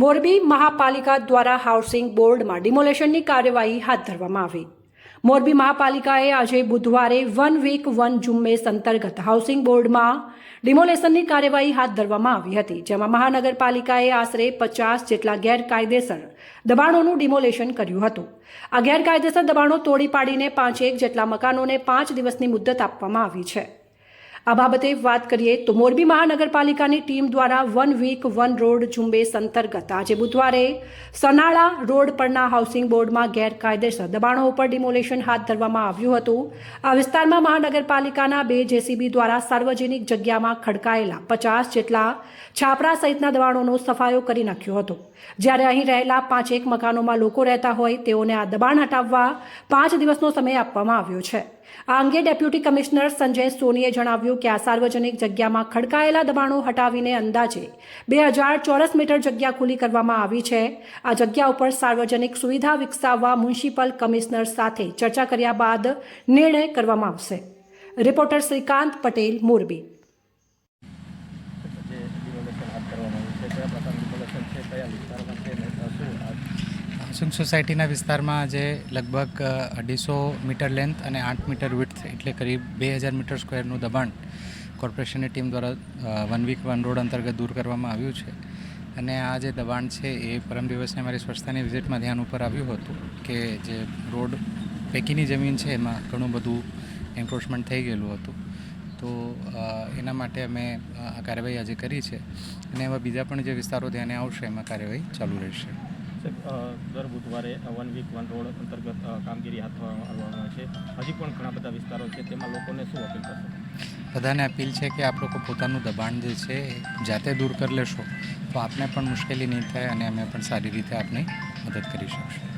મોરબી મહાપાલિકા દ્વારા હાઉસિંગ બોર્ડમાં ડિમોલેશનની કાર્યવાહી હાથ ધરવામાં આવી. મોરબી મહાપાલિકાએ આજે બુધવારે વન વીક વન ઝુંબેશ અંતર્ગત હાઉસિંગ બોર્ડમાં ડિમોલેશનની કાર્યવાહી હાથ ધરવામાં આવી હતી, જેમાં મહાનગરપાલિકાએ આશરે પચાસ જેટલા ગેરકાયદેસર દબાણોનું ડિમોલેશન કર્યું હતું. આ ગેરકાયદેસર દબાણો તોડી પાડીને પાંચેક જેટલા મકાનોને પાંચ દિવસની મુદ્દત આપવામાં આવી છે. આ બાબતે વાત કરીએ તો મોરબી મહાનગરપાલિકાની ટીમ દ્વારા વન વીક, વન રોડ ઝુંબેશ અંતર્ગત આજે બુધવારે સનાળા રોડ પરના હાઉસિંગ બોર્ડમાં ગેરકાયદેસર દબાણો ઉપર ડિમોલેશન હાથ ધરવામાં આવ્યું હતું. આ વિસ્તારમાં મહાનગરપાલિકાના બે જેસીબી દ્વારા સાર્વજનિક જગ્યામાં ખડકાયેલા પચાસ જેટલા છાપરા સહિતના દબાણોનો સફાયો કરી નાખ્યો હતો. જ્યારે અહીં રહેલા પાંચેક મકાનોમાં લોકો રહેતા હોય તેઓને આ દબાણ હટાવવા પાંચ દિવસનો સમય આપવામાં આવ્યો છે. આ અંગે ડેપ્યુટી કમિશનર સંજય સોનીએ જણાવ્યું કે આ સાર્વજનિક જગ્યામાં ખડકાયેલા દબાણો હટાવીને અંદાજે બે હજાર ચોરસ મીટર જગ્યા ખુલ્લી કરવામાં આવી છે. આ જગ્યા ઉપર સાર્વજનિક સુવિધા વિકસાવવા મ્યુનિસિપલ કમિશનર સાથે ચર્ચા કર્યા બાદ નિર્ણય કરવામાં આવશે. રિપોર્ટર શ્રીકાંત પટેલ, મોરબી. છે હાઉસિંગ સોસાયટીના વિસ્તારમાં આજે લગભગ અઢીસો મીટર લેન્થ અને આઠ મીટર વિડ્થ એટલે કરીબ બે હજાર મીટર સ્ક્વેરનું દબાણ કોર્પોરેશનની ટીમ દ્વારા વન વીક વન રોડ અંતર્ગત દૂર કરવામાં આવ્યું છે. અને આ જે દબાણ છે એ પરમ દિવસને મારી સ્વચ્છતાની વિઝિટમાં ધ્યાન ઉપર આવ્યું હતું કે જે રોડ પૈકીની જમીન છે એમાં ઘણું બધું એન્ક્રોચમેન્ટ થઈ ગયેલું હતું. તો એના માટે અમે આ કાર્યવાહી આજે કરી છે. અને એવા બીજા પણ જે વિસ્તારો ધ્યાને આવશે એમાં કાર્યવાહી ચાલુ રહેશે. અ, દર બુધવારે વન વીક વન રોડ અંતર્ગત કામગીરી હાથ ધરવામાં આવે છે. હજી પણ ઘણા બધા વિસ્તારો છે તેમાં લોકોને શું અપીલ કરશો? બધાને અપીલ છે કે આપ લોકો પોતાનું દબાણ જે છે જાતે દૂર કરી લેશો. તો આપને પણ મુશ્કેલી નહીં થાય અને અમે પણ સારી રીતે આપની મદદ કરી શકશું.